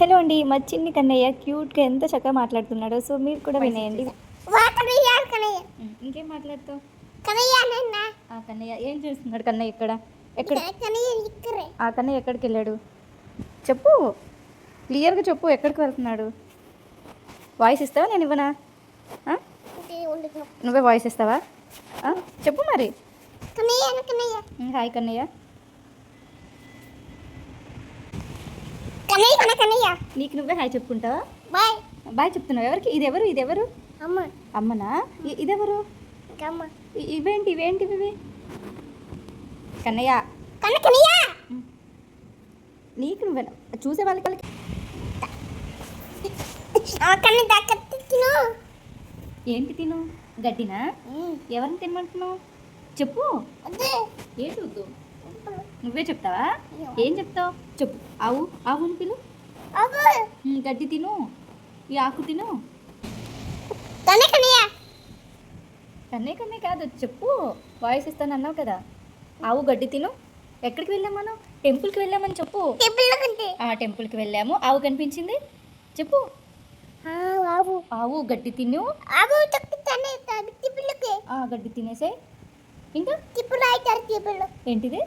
Hello అండి మా చిన్ని కన్నయ్య క్యూట్గా ఎంత చక్కగా మాట్లాడుతున్నాడో సో మీరు కూడా వినేయండి. ఇంకేం మాట్లాడుతావు? కన్నయ్య ఏం చేస్తున్నాడు కన్నయ్య ఇక్కడ? ఎక్కడ? ఆ కన్నయ్య ఎక్కడికి వెళ్ళాడు? చెప్పు. క్లియర్గా చెప్పు ఎక్కడికి వెళ్తున్నాడు? వాయిస్ ఇస్తావా? నేను ఇవ్వనా? నువ్వే వాయిస్ ఇస్తావా? చెప్పు మరి. హాయ్ కన్నయ్య. నీకు నువ్వే హాయ్ చెప్పుకుంటావా? బాయ్. బాయ్ చెప్తున్నావు. ఎవరికి? ఇది ఎవరు ఇది ఎవరు అమ్మ. అమ్మనా? ఇదెవరు? అమ్మ ఇవేంటి ఇవేంటి ఇవి? కన్నయ్య. కన కనయ్య నీకు నువ్వే చూసే వాళ్ళకి ఏంటి తిను? గడ్డినా? ఎవరిని తినమంటున్నావు? చెప్పు. ఏంటి వద్దు? నువ్వే చెప్తావా? ఏం చెప్తావు? చెప్పు. ఆవు ఆవుని పిలు. గడ్డి తిను. ఈ ఆకు తిను. కన్నే కన్నే. కాదు చెప్పు. వాయిస్ ఇస్తాను అన్నావు కదా. ఆవు గడ్డి తిను. ఎక్కడికి వెళ్ళాం మనం? టెంపుల్కి వెళ్ళామని చెప్పు. ఆ టెంపుల్కి వెళ్ళాము. ఆవు కనిపించింది? చెప్పు. ఆ బాబు ఆవు గడ్డి తిను. ఆబు తక్కి తనే తబి టేబుల్కి ఆ గడ్డి తినేసే ఇంకా? టేబుల్ ఏంటిది?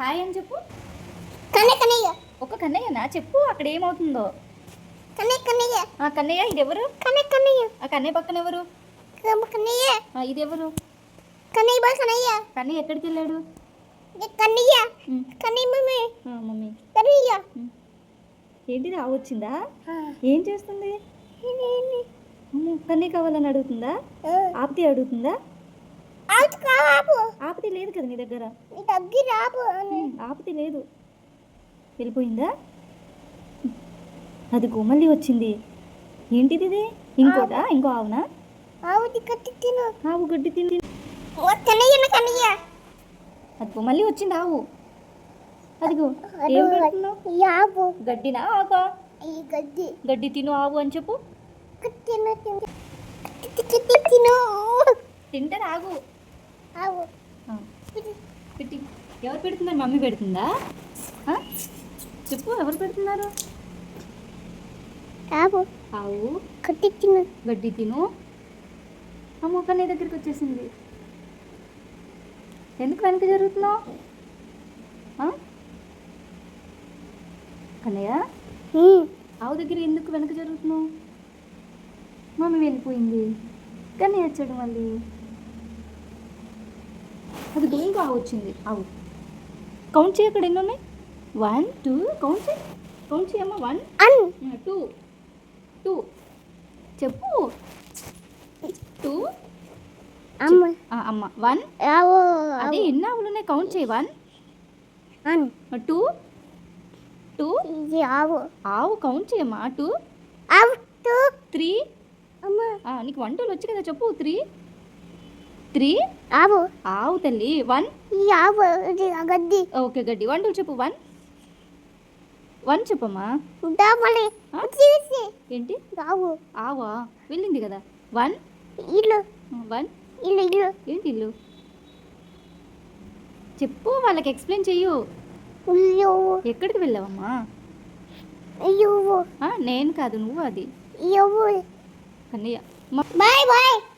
హాయ్ అని చెప్పు. కన్నయ్య ఒక కన్నయ్యనా? చెప్పు అక్కడ ఏమవుతుందో. కన్నయ్య కన్నయ్య. ఆ కన్నయ్య ఇది ఎవరు కన్నయ్య కన్నయ్య. ఆ కన్నయ్య పక్కన ఎవరు? కన్నయ్య. ఇది ఎవరు కన్నయ్య బాయ్ కన్నయ్య. కన్నయ్య ఎక్కడికి వెళ్ళాడు? కన్నయ్య. కన్నయ్య మమ్మీ. మమ్మీ. కన్నయ్య. ఏంటి రావచ్చిందా ఏం చేస్తుంది? కన్నీ కావాలని అడుగుతుందా? ఆపితే అడుగుతుందా? ఆపితే లేదు కదా నీ దగ్గర? ఆపితే లేదు. వెళ్ళిపోయిందా? అదిగో మళ్ళీ వచ్చింది. ఏంటిది ఇది ఇంకోటా ఇంకో ఆవునా? ఆవు టికెట్ తిను. ఆవు గడ్డి కన్నయ్య అదిగో మళ్ళీ వచ్చింది ఆవు. అదిగో ఏం పెడుతున్నావు? గడ్డినా ఆకా గడ్డి. గడ్డి తిను ఆవు అని చెప్పు. తిను తిను. టికెట్ తిను తింటే ఆగు ఆవు. పెట్టి ఎవరు పెడుతున్నారు మమ్మీ పెడుతుందా? చెప్పు ఎవరు పెడుతున్నారు? ఆవు ఆవు. కట్టి తిను. గడ్డి తిను. అమ్మ నీ దగ్గరికి వచ్చేసింది. ఎందుకు వెనక జరుగుతున్నావు? కన్నయ్య? ఆవు దగ్గర ఎందుకు వెనక జరుగుతున్నావు? మమ్మీ వెళ్ళిపోయింది. కన్నయ్య వచ్చాడు మళ్ళీ. అది ఇంకో ఆవు వచ్చింది. ఆవు. కౌంట్ చేయి అక్కడ ఎన్ని ఉన్నాయి? వన్ టూ కౌంట్ చేయి. కౌంట్ చేయమ్మా వన్ అన్ టూ టూ చెప్పు. టూ అమ్మ. అమ్మ. వన్ అదే ఎన్ని కౌంట్ చేయి. వన్ టూ టూ ఆవు. ఆవు కౌంట్ చేయమ్మా టూ ఆవు టూ త్రీ నీకు వన్ టూలు వచ్చి కదా చెప్పు. త్రీ త్రీ ఆవు. ఆవు తల్లి. వన్ ఆవు గడ్డి. ఓకే గడ్డి. వన్ టూ చెప్పు. వన్ వన్ చెప్పమ్మా. ఏంటి? ఆవు ఆవా? వెళ్ళింది కదా. వన్? ఇల్లు. వన్? ఇల్లు ఇల్లు. ఏంటి ఇల్లు? చెప్పు వాళ్ళకి ఎక్స్ప్లెయిన్ చెయ్యు. ఎక్కడికి వెళ్ళావమ్మా? నేను కాదు నువ్వు అది. కన్నయ్య. Bye bye.